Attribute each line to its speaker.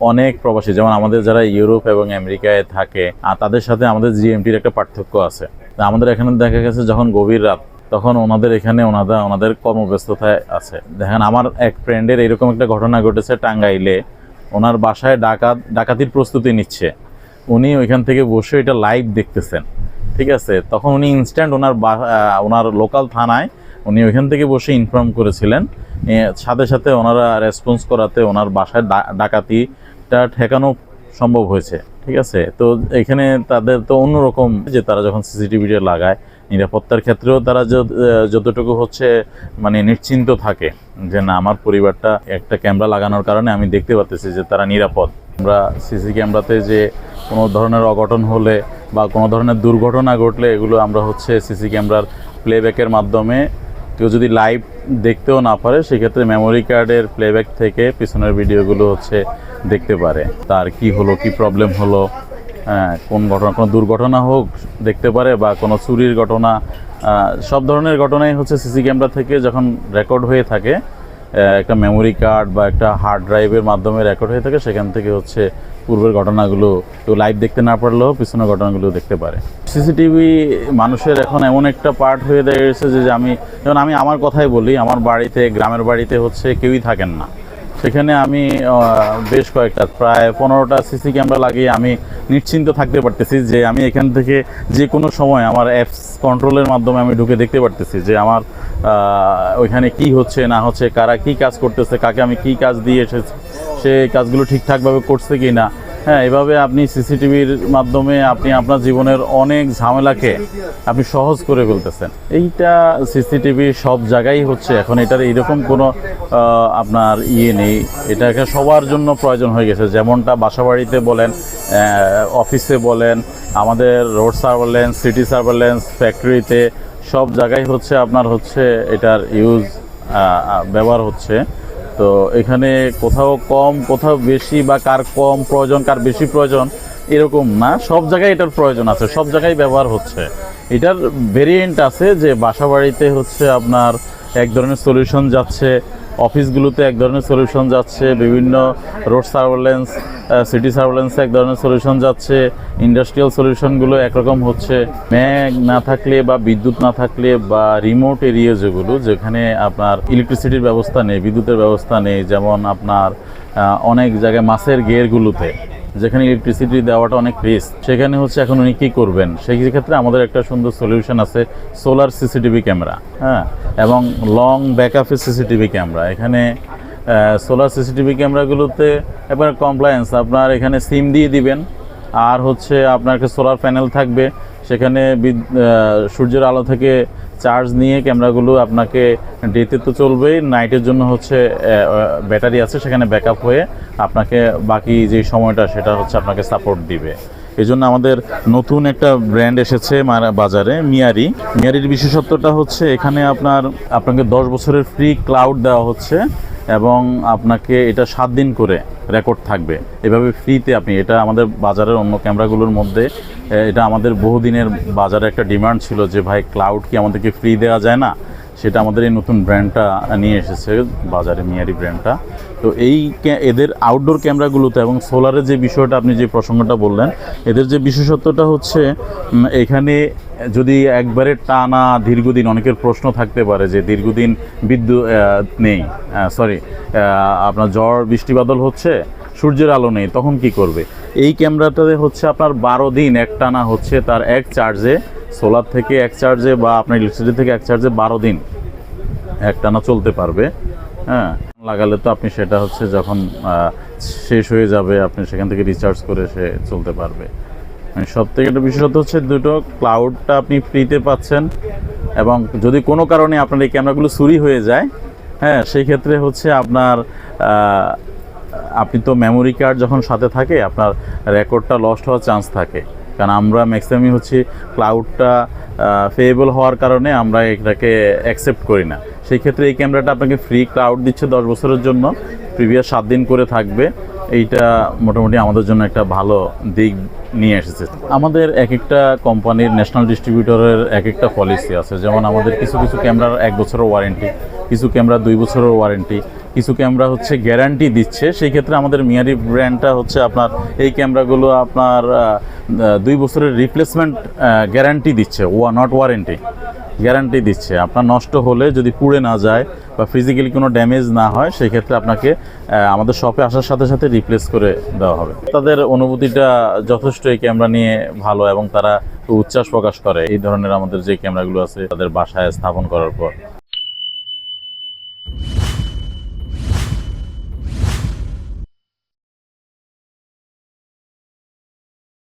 Speaker 1: অনেক প্রবাসী, যেমন আমাদের যারা ইউরোপ এবং আমেরিকায় থাকে আর তাদের সাথে আমাদের জিএমটির একটা পার্থক্য আছে। আমাদের এখানে দেখা গেছে যখন গভীর রাত, তখন ওনাদের এখানে ওনারা ওনাদের কর্মব্যস্ততায় আছে। দেখেন, আমার এক ফ্রেন্ডের এরকম একটা ঘটনা ঘটেছে টাঙ্গাইলে। ওনার বাসায় ডাকাত, ডাকাতির প্রস্তুতি নিচ্ছে। উনি ওইখান থেকে বসে এটা লাইভ দেখতেছেন। ঠিক আছে? তখন উনি ইনস্ট্যান্ট ওনার ওনার লোকাল থানায় উনি ওইখান থেকে বসে ইনফর্ম করেছিলেন। সাথে সাথে ওনারা রেসপন্স করাতে ওনার বাসায় ডা- ডাকাতিটা ঠেকানো সম্ভব হয়েছে, ঠিক আছে? তো এখানে তাদের তো অন্যরকম যে তারা যখন সিসিটিভিটা লাগায়, নিরাপত্তার ক্ষেত্রেও তারা যত- যতটুকু হচ্ছে মানে নিশ্চিন্ত থাকে যে না, আমার পরিবারটা একটা ক্যামেরা লাগানোর কারণে আমি দেখতে পাচ্ছি যে তারা নিরাপদ। আমরা সিসি ক্যামেরাতে যে কোনো ধরনের অঘটন হলে বা কোনো ধরনের দুর্ঘটনা ঘটলে এগুলো আমরা হচ্ছে সিসি ক্যামেরার প্লেব্যাকের মাধ্যমে কেউ যদি লাইভ দেখতেও না পারে, সেক্ষেত্রে মেমোরি কার্ডের প্লেব্যাক থেকে পিছনের ভিডিওগুলো হচ্ছে দেখতে পারে। তার কি হলো, কি প্রবলেম হলো হ্যাঁ কোন ঘটনা, কোনো দুর্ঘটনা হোক দেখতে পারে বা কোনো চুরির ঘটনা সব ধরনের ঘটনাই হচ্ছে সিসি ক্যামেরা থেকে যখন রেকর্ড হয়ে থাকে একটা মেমোরি কার্ড বা একটা হার্ড ড্রাইভের মাধ্যমে রেকর্ড হয়ে থাকে, সেখান থেকে হচ্ছে পূর্বের ঘটনাগুলো কেউ লাইভ দেখতে না পারলেও পিছনের ঘটনাগুলো দেখতে পারে। সিসিটিভি মানুষের এখন এমন একটা পার্ট হয়ে দাঁড়িয়েছে যে যে আমি, যেমন আমি আমার কথাই বলি, আমার বাড়িতে, গ্রামের বাড়িতে হচ্ছে কেউই থাকেন না। সেখানে আমি বেশ কয়েকটা, প্রায় পনেরোটা সিসি ক্যামেরা লাগিয়ে আমি নিশ্চিন্ত থাকতে পারতেছি যে আমি এখান থেকে যে কোনো সময় আমার অ্যাপস কন্ট্রোলের মাধ্যমে আমি ঢুকে দেখতে পারতেছি যে আমার ওইখানে কি হচ্ছে, না হচ্ছে, কারা কি কাজ করতেছে, কাকে আমি কি কাজ দিয়ে এসেছি, সে কাজগুলো ঠিকঠাকভাবে করছে কি না হ্যাঁ এভাবে আপনি সিসিটিভির মাধ্যমে আপনি আপনার জীবনের অনেক ঝামেলাকে আপনি সহজ করে ফেলতেছেন। এইটা সিসিটিভি সব জায়গায় হচ্ছে, এখন এটার এইরকম কোনো আপনার ইয়ে নেই। এটাকে সবার জন্য প্রয়োজন হয়ে গেছে। যেমনটা বাসাবাড়িতে বলেন অফিসে বলেন, আমাদের রোড সার্ভেলেন্স, সিটি সার্ভেলেন্স, ফ্যাক্টরিতে সব জায়গায় হচ্ছে আপনার হচ্ছে এটার ইউজ ব্যবহার হচ্ছে। তো এখানে কোথাও কম, কোথাও বেশি বা কার কম প্রয়োজন, কার বেশি প্রয়োজন, এরকম না। সব জায়গায় এটার প্রয়োজন আছে, সব জায়গায় ব্যবহার হচ্ছে। এটার ভেরিয়েন্ট আছে যে বাসাবাড়িতে হচ্ছে আপনার এক ধরনের সলিউশন যাচ্ছে অফিসগুলোতে এক ধরনের সলিউশন যাচ্ছে, বিভিন্ন রোড সার্ভেলেন্স সিটি সার্ভেলেন্সে এক ধরনের সলিউশন যাচ্ছে ইন্ডাস্ট্রিয়াল সলিউশনগুলো একরকম হচ্ছে। ম্যাগ না থাকলে বা বিদ্যুৎ না থাকলে বা রিমোট এরিয়া যেগুলো, যেখানে আপনার ইলেকট্রিসিটির ব্যবস্থা নেই, বিদ্যুতের ব্যবস্থা নেই, যেমন আপনার অনেক জায়গায় মাছের গেরগুলোতে যেখানে ইলেকট্রিসিটি দেওয়াটা অনেক রিস্ক সেখানে হচ্ছে এখন উনি কী করবেন? সেই ক্ষেত্রে আমাদের একটা সুন্দর সলিউশন আছে সোলার সিসিটিভি ক্যামেরা হ্যাঁ? এবং লং ব্যাকআপের সিসিটিভি ক্যামেরা এখানে সোলার সিসিটিভি ক্যামেরাগুলোতে এবার কমপ্লায়েন্স আপনার এখানে সিম দিয়ে দিবেন। আর হচ্ছে আপনার সোলার প্যানেল থাকবে। সেখানে সূর্যের আলো থেকে চার্জ নিয়ে ক্যামেরাগুলো আপনাকে ডেতে তো চলবেই। নাইটের জন্য হচ্ছে ব্যাটারি আছে, সেখানে ব্যাকআপ হয়ে আপনাকে বাকি যে সময়টা, সেটা হচ্ছে আপনাকে সাপোর্ট দিবে। এই জন্য আমাদের নতুন একটা ব্র্যান্ড এসেছে বাজারে, মিয়ারি। মিয়ারির বিশেষত্বটা হচ্ছে এখানে আপনার, আপনাকে দশ বছরের ফ্রি ক্লাউড দেওয়া হচ্ছে এবং আপনাকে এটা সাত দিন করে রেকর্ড থাকবে। এভাবে ফ্রিতে আপনি, এটা আমাদের বাজারের অন্য ক্যামেরাগুলোর মধ্যে এটা আমাদের বহুদিনের বাজারে একটা ডিমান্ড ছিল যে, ভাই ক্লাউড কি আমাদেরকে ফ্রি দেওয়া যায় না? সেটা আমাদের এই নতুন ব্র্যান্ডটা নিয়ে এসেছে, বাজারে মিয়ারি ব্র্যান্ডটা তো এই এদের আউটডোর ক্যামেরাগুলোতে এবং সোলারের যে বিষয়টা আপনি যে প্রসঙ্গটা বললেন, এদের যে বিশেষত্বটা হচ্ছে এখানে যদি একবারে টানা দীর্ঘদিন, অনেকের প্রশ্ন থাকতে পারে যে দীর্ঘদিন বিদ্যুৎ নেই সরি আপনার ঝড়, বৃষ্টি বাদল হচ্ছে, সূর্যের আলো নেই, তখন কি করবে? এই ক্যামেরাটাতে হচ্ছে আপনার বারো দিন, এক টানা হচ্ছে তার এক চার্জে সোলার থেকে এক চার্জে বা আপনার ইলেকট্রিসিটি থেকে এক চার্জে বারো দিন এক টানা চলতে পারবে হ্যাঁ? লাগালে তো আপনি সেটা হচ্ছে যখন শেষ হয়ে যাবে, আপনি সেখান থেকে রিচার্জ করে সে চলতে পারবে। সব থেকে একটা বিশেষত হচ্ছে দুটো ক্লাউডটা আপনি ফ্রিতে পাচ্ছেন এবং যদি কোনো কারণে আপনার এই ক্যামেরাগুলো চুরি হয়ে যায় হ্যাঁ সেই ক্ষেত্রে হচ্ছে আপনার আপনি তো মেমোরি কার্ড যখন সাথে থাকে, আপনার রেকর্ডটা লস্ট হওয়ার চান্স থাকে। কারণ আমরা ম্যাক্সিমামই হচ্ছে ক্লাউডটা ফেয়েবল হওয়ার কারণে আমরা এটাকে অ্যাকসেপ্ট করি না। সেই ক্ষেত্রে এই ক্যামেরাটা আপনাকে ফ্রি ক্লাউড দিচ্ছে দশ বছরের জন্য প্রিভিয়াস সাত দিন করে থাকবে। এইটা মোটামুটি আমাদের জন্য একটা ভালো দিক নিয়ে এসেছে। আমাদের এক একটা কোম্পানির ন্যাশনাল ডিস্ট্রিবিউটরের এক একটা পলিসি আছে। যেমন আমাদের কিছু কিছু ক্যামেরার এক বছরের ওয়ারেন্টি কিছু ক্যামেরা দুই বছরের ওয়ারেন্টি কিছু ক্যামেরা হচ্ছে গ্যারান্টি দিচ্ছে। সেই ক্ষেত্রে আমাদের মিয়ারি ব্র্যান্ডটা হচ্ছে আপনার, এই ক্যামেরাগুলো আপনার দুই বছরের রিপ্লেসমেন্ট গ্যারান্টি দিচ্ছে। ওয়া নট ওয়ারেন্টি গ্যারান্টি দিচ্ছে। আপনার নষ্ট হলে যদি পুড়ে না যায় বা ফিজিক্যালি কোনো ড্যামেজ না হয়, সেক্ষেত্রে আপনাকে আমাদের শপে আসার সাথে সাথে রিপ্লেস করে দেওয়া হবে। তাদের অনুভূতিটা যথেষ্ট এই ক্যামেরা নিয়ে ভালো এবং তারা উচ্ছ্বাস প্রকাশ করে। এই ধরনের আমাদের যে ক্যামেরাগুলো আছে, তাদের বাসায় স্থাপন করার পর।